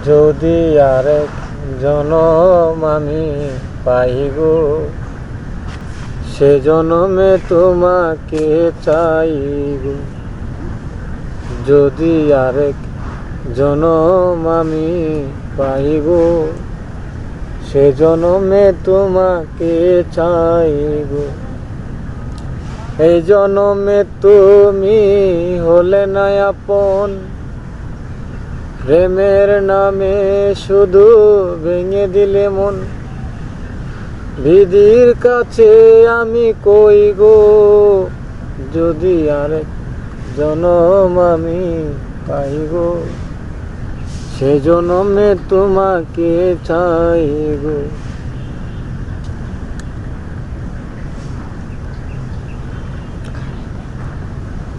যদি আরেক জনম আমি পাই গো সে জনমে তোমাকে চাই গো যদি আরেক জনম আমি পাই গো সে জনমে তোমাকে চাই গো এই জনমে তুমি হলে না আপন প্রেমের নামে শুধু ভেঙে দিলে মন। বিধির কাছে আমি কই গো? যদি আরেক জনম আমি পাই গো, সে জনমে তোমাকে চাই গো।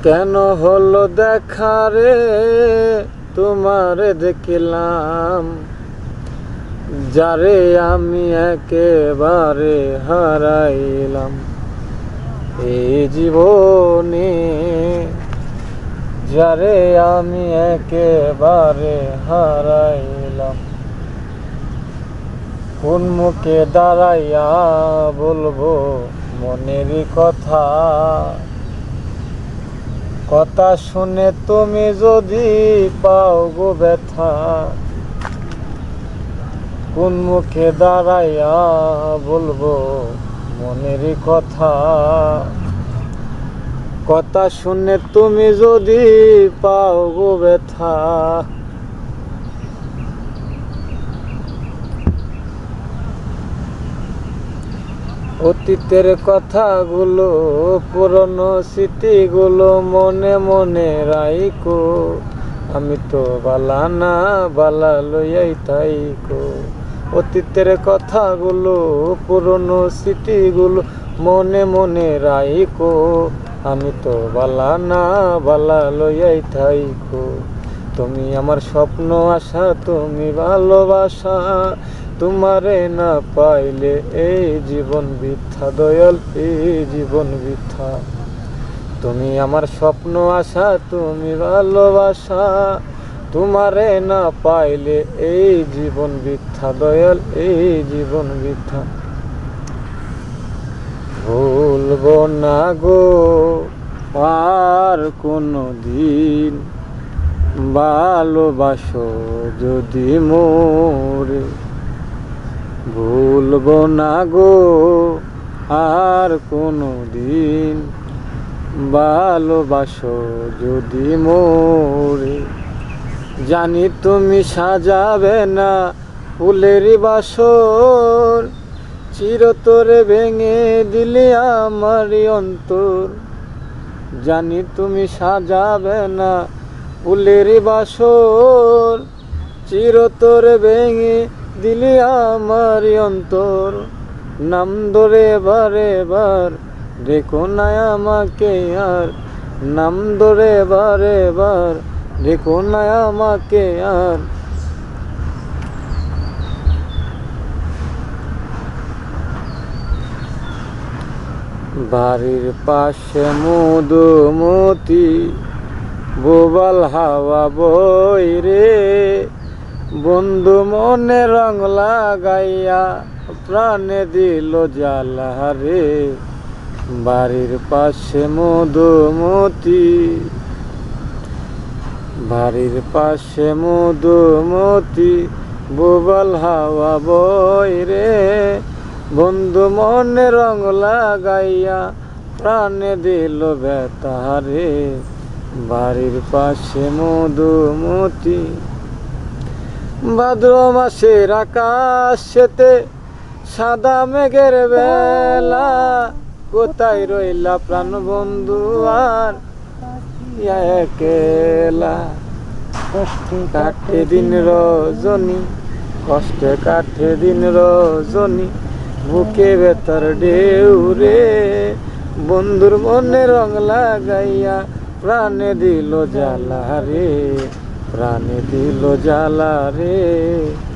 কেন হলো দেখা রে? তোমার দেখলাম, যারে আমি একেবারে হারাইলাম। এই জীবনে যারে আমি একেবারে হারাইলাম, কোন মুখে দাঁড়াইয়া বলব মনেরই কথা? কথা শুনে তুমি যদি পাও গো ব্যথা, কোন মুখে দাঁড়াইয়া বলব মনের কথা? কথা শুনে তুমি যদি পাও গো ব্যথা অতীতের কথাগুলো, পুরনো স্মৃতিগুলো মনে মনে রাইকো আমি তো বালা না, বালা লইয়াই তাইকো অতীতের কথাগুলো, পুরনো স্মৃতিগুলো মনে মনে রাইকো আমি তো বালা না, বালা লইয়াই থাইকো। তুমি আমার স্বপ্ন, আশা, তুমি ভালোবাসা। তোমারে না পাইলে এই জীবন বৃথা, দয়াল এই জীবন বৃথা। তুমি আমার স্বপ্ন আশা, তুমি ভালোবাসা। তোমারে না পাইলে এই জীবন বৃথা, দয়াল এই জীবন বৃথা। ভুলবো না গো, আর কোনো দিন ভালোবাসো যদি মোরে। ভুলবো না গো, আর কোনো দিন ভালোবাসো যদি মোরে। জানি তুমি সাজাবে না ফুলেরই বাসর, চিরতরে ভেঙে দিলে আমারই অন্তর। জানি তুমি সাজাবে না ফুলেরই বাসর, চিরতরে ভেঙে দিলি আমার অন্তর, নাম ধরে বারে বার দেখো না আমাকে আর, নাম ধরে বারে বার দেখো না আমাকে আর। বাড়ির পাশে মধুমতি, বোবাল হাওয়া বই রে বন্ধু মনে রং লাগাইয়া প্রাণে দিল জ্বালা রে বাড়ির পাশে মধুমতি, বাড়ির পাশে মধুমতি, বোবাল হাওয়া বই রে। বন্ধু মনে রং লাগাইয়া প্রাণে দিল বেতারে বাড়ির পাশে মধুমতি ভাদ্র মাসের আকাশেতে সাদা মেঘের বেলা। কোথায় রইলা প্রাণ বন্ধু আর একেলা? কষ্টে কাটে দিন রজনী, কষ্টে কাটে দিন রজনী, বুকে বেতার ঢেউ রে বন্ধুর মনে রং লাগাইয়া প্রাণে দিল জ্বালা রে। প্রাণে দিল জ্বালা রে।